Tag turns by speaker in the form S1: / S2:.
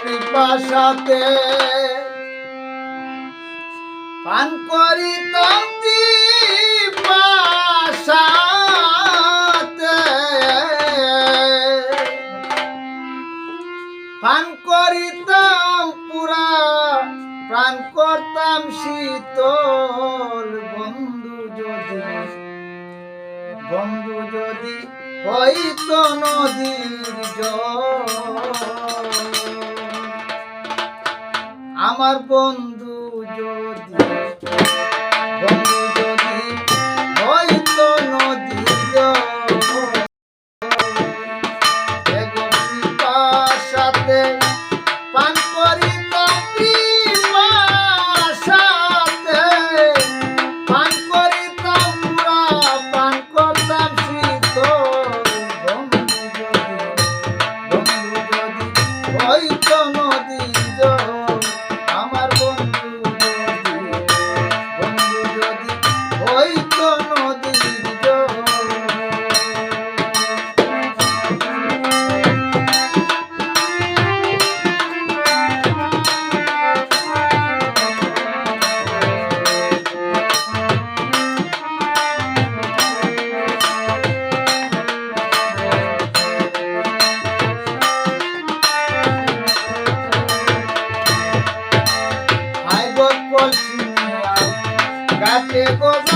S1: পিপাসাতে পান করি পাশাতে পান করিতাম পুরা প্রাণ করতাম শীতল। বন্ধু যদি বন্ধু যদি হইত নদীর জল আমার বন্ধু কে কথা